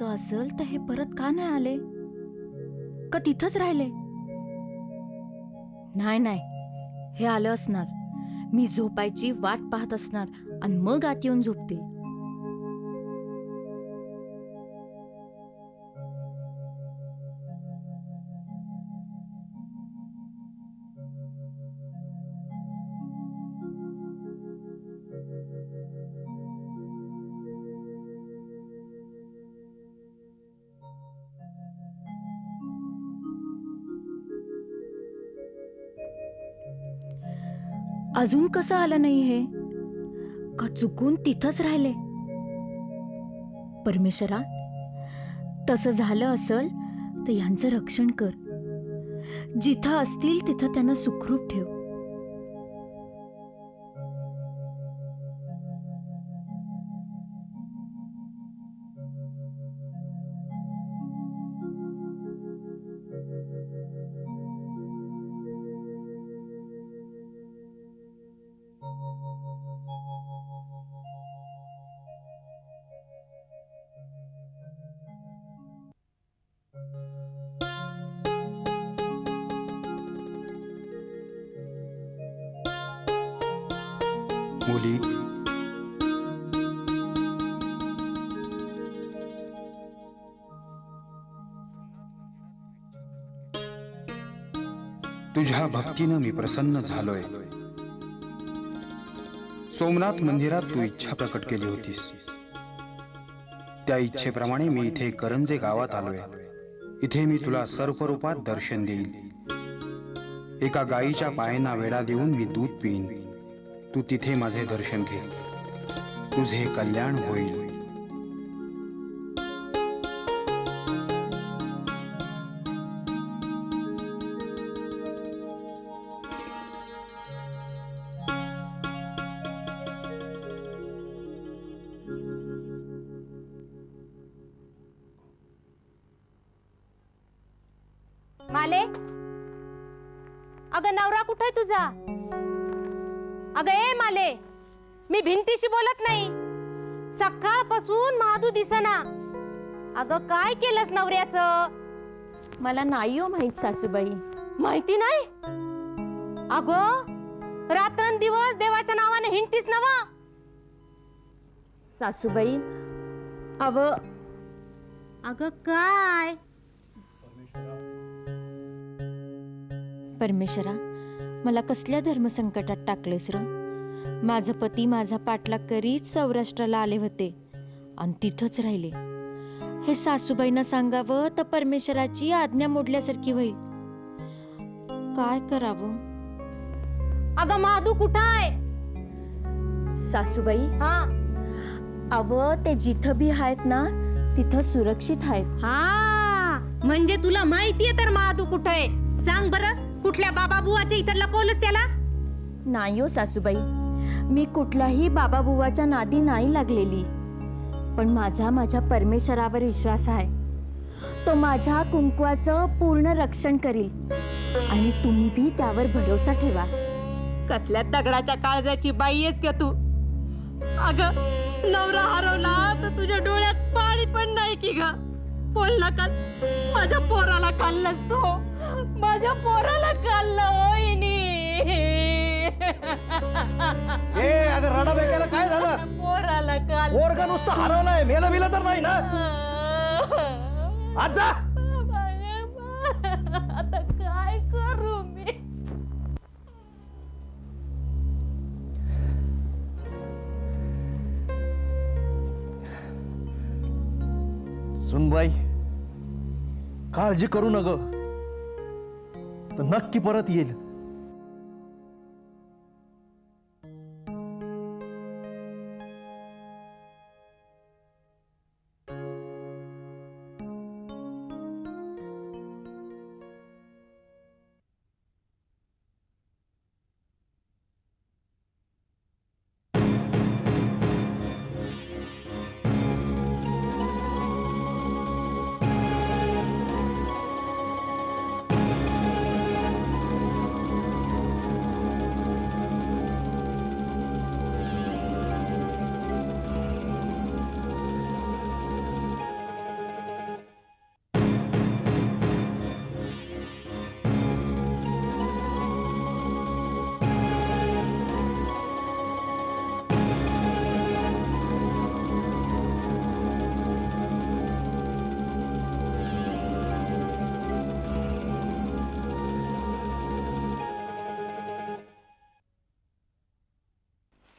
असं असेल तर हे परत का नाही आले? का तिथंच राहिले? नाही नाही. हे आलं असणार. मी झोपायची वाट पाहत असणार आणि मग आत येऊन झोपतील. अजून कसं आलं नाही हे? का चुकून तिथंच राहिले? परमेश्वरा तसं झालं असल तर यांचं रक्षण कर. जिथं असतील तिथं त्यांना सुखरूप ठेव. मुली. तुझ्या भक्तीनं मी प्रसन्न झालोय. सोमनाथ मंदिरात तू इच्छा प्रकट केली होतीस. त्या इच्छेप्रमाणे मी इथे करंजे गावात आलोय. इथे मी तुला सर्वरूपात दर्शन देईल एका गायीच्या पायांना वेढा देऊन मी दूध पिईन. तू तिथे माझे दर्शन घे. तुझे कल्याण होईल. माले अगं नवरा कुठे तुझा? अगं ए माले मी भिंतीशी बोलत नाही. सकाळपासून महादू दिसना. अगं काय केलंस नवऱ्याचं? मला नाही हो माहीत सासूबाई. माहिती नाही? अगं रात्रंदिवस देवाच्या नावाने हिंडतीस नवा सासूबाई अव अगं काय? परमेश्वरा. मला कसल्या धर्मसंकटात टाकलेस र? माझं पती माझा पाठलाग करीत सौराष्ट्राला आले होते आणि तिथंच राहिले. हे सासूबाईंना सांगावं तर परमेश्वराची आज्ञा मोडल्यासारखी होईल. काय करावं? अगं महादू कुठं आहे सासूबाई? हा. अव ते जिथं बी आहेत ना तिथं सुरक्षित आहेत. हा. म्हणजे तुला माहितीये तर महादू कुठं आहे सांग बरं. कुठल्या बाबा बुवाच्या इथं लपवलंस त्याला? नाही हो सासूबाई. मी कुठल्याही बाबा बुवाच्या नादी नाही लागलेली. पण माझा माझ्या परमेश्वरावर विश्वास आहे. तो माझ्या कुंकवाचं पूर्ण रक्षण करील. आणि तुम्ही बी त्यावर भरोसा ठेवा. कसल्या दगडाच्या काळजाची बाई आहेस का तू? अग नवरा हरवला तर तुझ्या डोळ्यात पाणी पण नाही की ग. बोलला कस माझ्या पोराला खाल्लंस तू. माझ्या पोराला खाल्लं होईनी ए अगं रडा बेकायला काय झालं? पोराला खाल्लं. पोरगा नुसतं हरवलाय मेलं बिलं तर नाही ना? आज! जा आता काय करू मी? सुनबाई काळजी करू नग. तर नक्की परत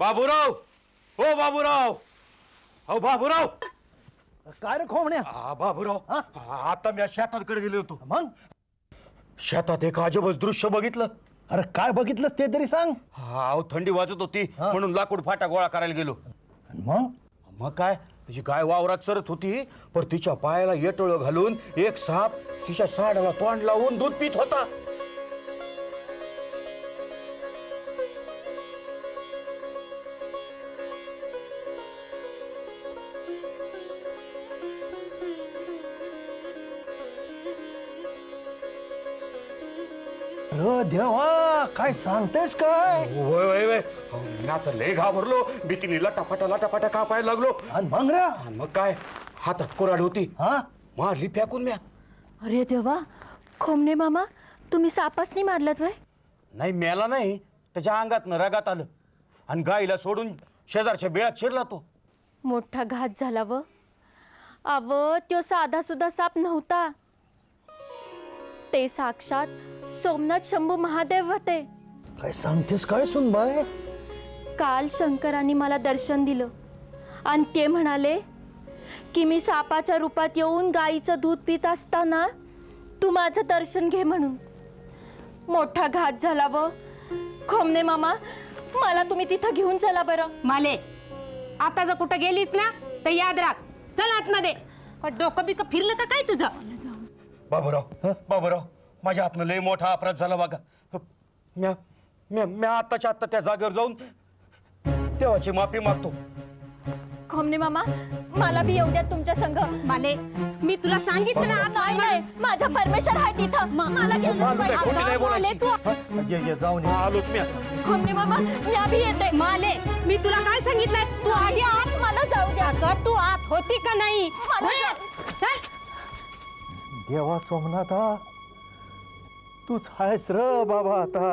बाबूराव! हो बाबूराव! हो बाबूराव! काय रे खोमण्या? आ, बाबूराव हा? आता मी शेताकडे गेलो होतो. मग? शेतात एक अजबच दृश्य बघितलं. अरे काय बघितलंस ते तरी सांग. हा अहो, थंडी वाजत होती हा. म्हणून लाकूड फाटा गोळा करायला गेलो. आणि मग? मग काय? तिची गाय वावरात सरत होती पण तिच्या पायाला येटोळ घालून एक साप तिच्या साडाला तोंड लावून दूध पित होता. अरे देवा काय सांगतेस काय? वय वय वय. मी आता लय घाबरलो. भीतीने लटाफटा लटाफटा कापायला लागलो. आणि मग रे? आणि मग काय? हातात कोराड होती. हा? मारली फेकून म्या. अरे देवा खोमने मामा तुम्ही सापास नाही मारलात वय? नाही मेला नाही. त्याच्या अंगात रगात आलं. आणि गाईला सोडून शेजारच्या बिळात शिरला तो. मोठा घात झाला व. अव त्यो साधा सुद्धा साप नव्हता. ते साक्षात सोमनाथ शंभू महादेव होते. काय सांगतेस काय सुनबाय काल शंकरांनी मला दर्शन दिलं. आणि ते म्हणाले की मी सापाच्या रूपात येऊन गाईचं दूध पित असताना तू माझं दर्शन घे म्हणून. मोठा घात झाला व. खोमने मामा मला तुम्ही तिथं घेऊन चला बरं. माले आता जर कुठं गेलीस ना तर याद राख. चल आतमध्ये. पण डोकं बिकं फिरलं का काय तुझं? बाबूराव बाबूराव माझ्या हातनं लय मोठा अपराध झाला बघा. म्या म्या म्या आत्ताच्या आत्ता त्या जागेवर जाऊन देवाची माफी मागतो. खोमने मामा मला बी येऊ द्या तुमच्या संघ माले मी तुला सांगितलं ना नाही नाही माझा परमेश्वर आहे तिथं. मला घेऊन आलो नाही, खोटी नाही बोलायची. माले तू ये ये जाऊन ये. आलोच म्या खोमने मामा मी बी येते. माले मी तुला काय सांगितलंय? तू आधी आत मला जाऊ द्या. अगं तू आत होती का नाही? मला होय. जा- चल. देवा सोमनाथा तूच आहेस र बाबा आता.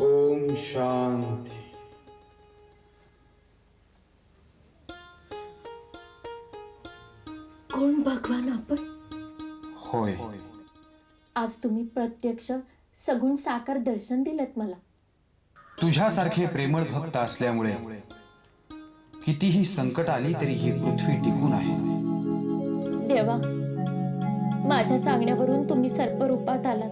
ओम शांती। कोण भगवान आपण? होय. आज तुम्ही प्रत्यक्ष सगुण साकार दर्शन दिलं मला. तुझ्यासारखे प्रेमळ भक्त असल्यामुळे कितीही संकट आली तरी ही पृथ्वी टिकून आहे. देवा माझ्या सांगण्यावरून तुम्ही सर्परूपात आलात.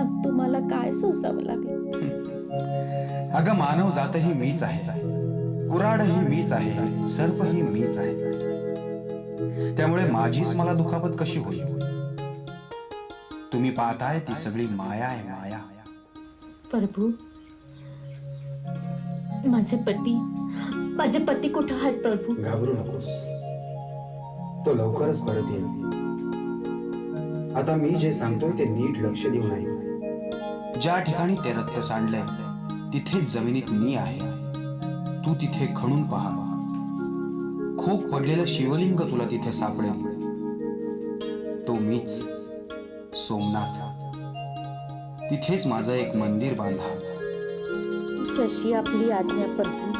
अग तुम्हाला काय सोसावं लागलं? अगं मानव जातही मीच आहे. कुराडही मीच आहे सर्पही मीच आहे. त्यामुळे माझीच मला दुखापत कशी होईल? तुम्ही पाहताय ती सगळी माया आहे माया. प्रभू माझे पती माझे पती कुठं आहेत प्रभू? घाबरू नकोस. तो लवकरच परत येईल. आता मी जे सांगतोय ते नीट लक्ष देऊन ऐक ज्या ठिकाणी ते रक्त सांडलंय तिथेच जमिनीत मी आहे. तू तिथे खणून पहा. खूप पडलेलं शिवलिंग तुला तिथे सापडेल. तो मीच सोमनाथ. तिथेच माझं एक मंदिर बांधा. सशी आपली आज्ञा प्रभू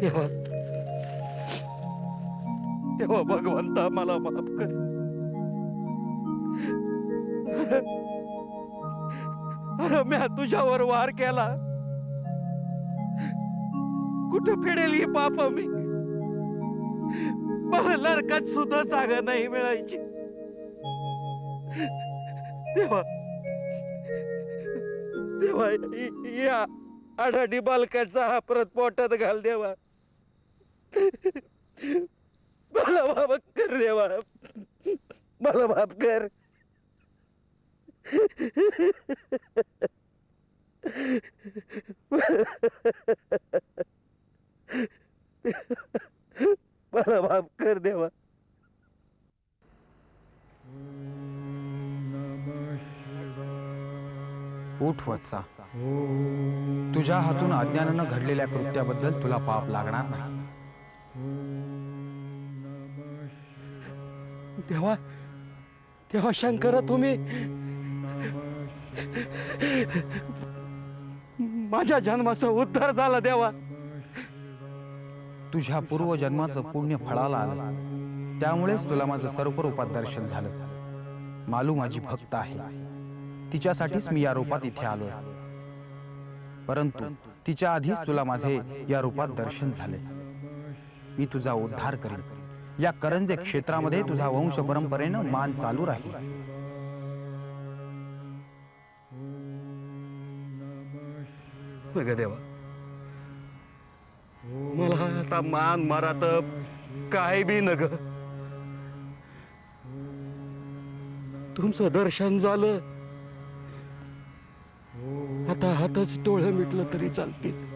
देवा देवा भगवंता मला माफ कर. अरे म्या तुझ्यावर वार केला. कुठं फेडेल ही पाप मी मला नरकात सुद्धा जागा नाही मिळायची. देवा देवा या आडाडी बालकाचा हा परत पोटात घाल देवा. मला माफ कर देवा. मला माफ कर. मला माफ कर देवा. उठ वत्सा. तुझ्या हातून अज्ञानानं घडलेल्या कृत्याबद्दल तुला पाप लागणार नाही. देवा देवा शंकरा तुम्ही माझ्या जन्माचा उद्धार झाला देवा. तुझ्या पूर्वजन्माचं पुण्य फळाला आलं. त्यामुळेच तुला माझं सर्व रूपात दर्शन झालं. मालू माझी भक्त आहे. तिच्यासाठीच मी या रूपात इथे आलो परंतु तिच्या आधीच तुला माझे या रूपात दर्शन झाले. मी तुझा उद्धार करीन. या करंजे क्षेत्रामध्ये तुझा वंश परंपरेनं मान चालू राहील. देवा. मला आता मान मारात काय बी नग. तुमचं दर्शन झालं. आता हातच डोळे मिटलं तरी चालतील.